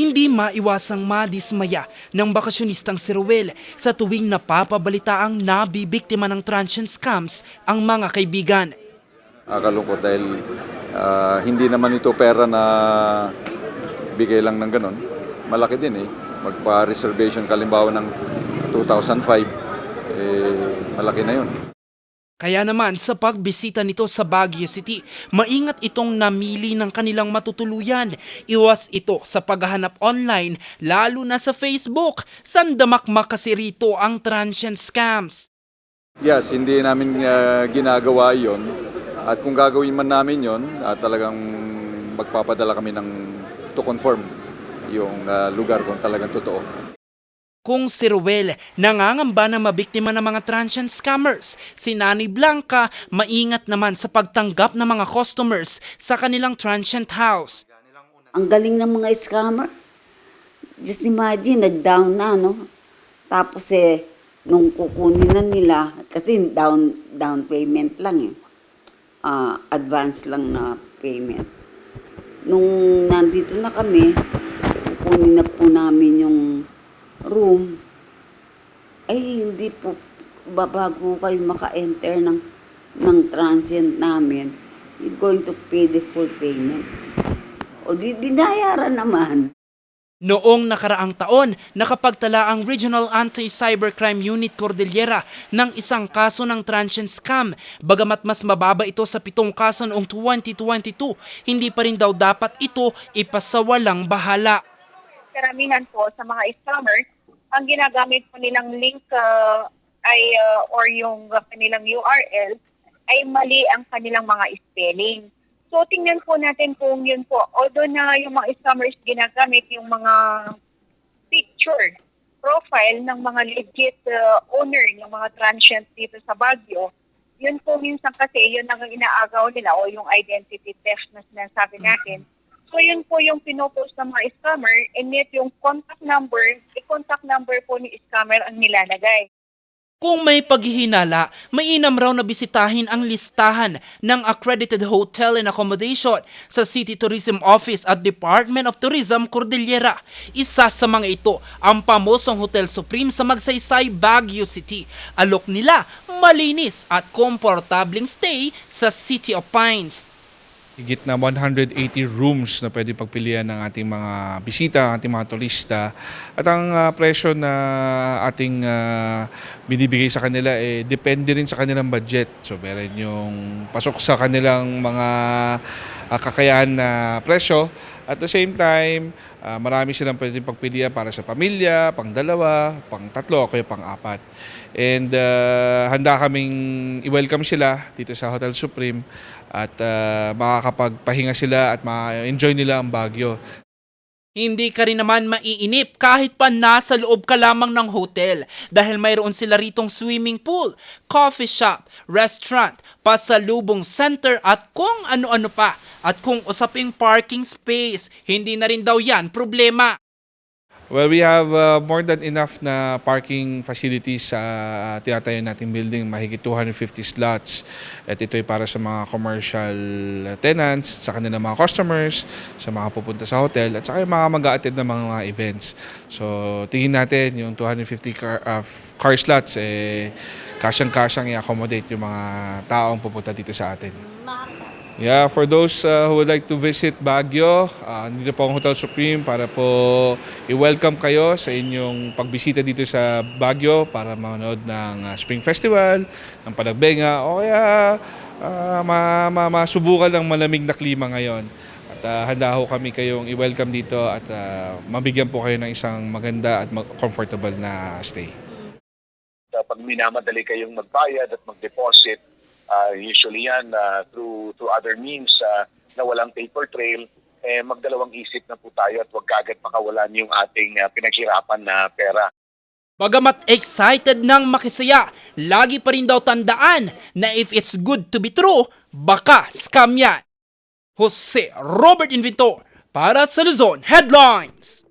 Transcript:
Hindi maiwasang madismaya ng bakasyonistang si Ruel sa tuwing napapabalitaang nabibiktima ng transient scams ang mga kaibigan. Nakakalungkot dahil ah, hindi naman ito pera na bigay lang ng ganon. Malaki din eh. Magpa-reservation kalimbawa ng 2005, eh, malaki na yun. Kaya naman sa pagbisita nito sa Baguio City, maingat itong namili ng kanilang matutuluyan. Iwas ito sa paghahanap online, lalo na sa Facebook. Sandamakmak kasi rito ang transient scams. Yes, hindi namin ah, ginagawa yon At kung gagawin man namin yon ah, talagang magpapadala kami ng to confirm yung ah, lugar kung talagang totoo. Kung si Ruel nangangamba na mabiktima ng mga transient scammers, si Nani Blanca maingat naman sa pagtanggap ng mga customers sa kanilang transient house. Ang galing ng mga scammer. Just imagine, nag-down na, no? Tapos eh, nung kukunin na nila, kasi down, down payment lang eh. Ah, advance lang na payment. Nung nandito na kami, kukunin na po namin yung room. Ay, hindi po, babago kayo maka-enter ng, ng transient namin, you're going to pay the full payment. O di dinayaran naman. Noong nakaraang taon, nakapagtala ang Regional Anti-Cybercrime Unit Cordillera ng isang kaso ng transient scam. Bagamat mas mababa ito sa pitong kaso noong 2022, hindi pa rin daw dapat ito ipasawalang bahala. Karamihan po sa mga scammers, ang ginagamit po nilang link uh, ay uh, or yung kanilang URL ay mali ang kanilang mga spelling. So tingnan po natin kung yun po, although na yung mga scammers ginagamit yung mga picture, profile ng mga legit uh, owner, yung mga transient dito sa Baguio, yun po minsan kasi yun ang inaagaw nila o yung identity theft na sinasabi natin. So yun po yung pinopost ng mga scammer and yet yung contact number, i-contact number po ni scammer ang nilalagay. Kung may paghihinala, mainam raw na bisitahin ang listahan ng accredited hotel and accommodation sa City Tourism Office at Department of Tourism Cordillera. Isa sa mga ito ang pamosong Hotel Supreme sa Magsaysay, Baguio City. Alok nila malinis at komportabling stay sa City of Pines. Higit na 180 rooms na pwede pagpilian ng ating mga bisita, ating mga turista. At ang ah, presyo na ating ah, binibigay sa kanila eh depende rin sa kanilang budget. So meron yung pasok sa kanilang mga ah, kakayahan na presyo. At the same time, ah, marami silang pwedeng pagpilian para sa pamilya, pang dalawa, pang tatlo, kaya pang apat. And ah, handa kaming i-welcome sila dito sa Hotel Supreme at ah, makakapagpahinga sila at ma-enjoy nila ang Baguio. Hindi ka rin naman maiinip kahit pa nasa loob ka lamang ng hotel dahil mayroon sila ritong swimming pool, coffee shop, restaurant, pasalubong center at kung ano-ano pa. At kung usaping parking space, hindi na rin daw yan problema. Well, we have uh, more than enough na parking facilities sa uh, tinatayo nating building, mahigit 250 slots. At ito ay para sa mga commercial tenants, sa kanilang mga customers, sa mga pupunta sa hotel, at saka yung mga mag attend ng mga, mga events. So, tingin natin yung 250 car, uh, car slots, eh, kasyang-kasyang i-accommodate yung mga taong pupunta dito sa atin. Yeah, for those uh, who would like to visit Baguio, uh, dito po ang Hotel Supreme para po i-welcome kayo sa inyong pagbisita dito sa Baguio para manood ng uh, Spring Festival, ng Palagbenga, o kaya uh, ma- ma- masubukan ng malamig na klima ngayon. At uh, handa ho kami kayong i-welcome dito at uh, mabigyan po kayo ng isang maganda at comfortable na stay. kapag minamadali kayong magbayad at mag-deposit, ah, usually yan ah, through through other means ah, na walang paper trail, eh, magdalawang isip na po tayo at huwag kagad pakawalan yung ating ah, pinaghirapan na pera. Bagamat excited ng makisaya, lagi pa rin daw tandaan na if it's good to be true, baka scam yan. Jose Robert Inventor para sa Luzon Headlines.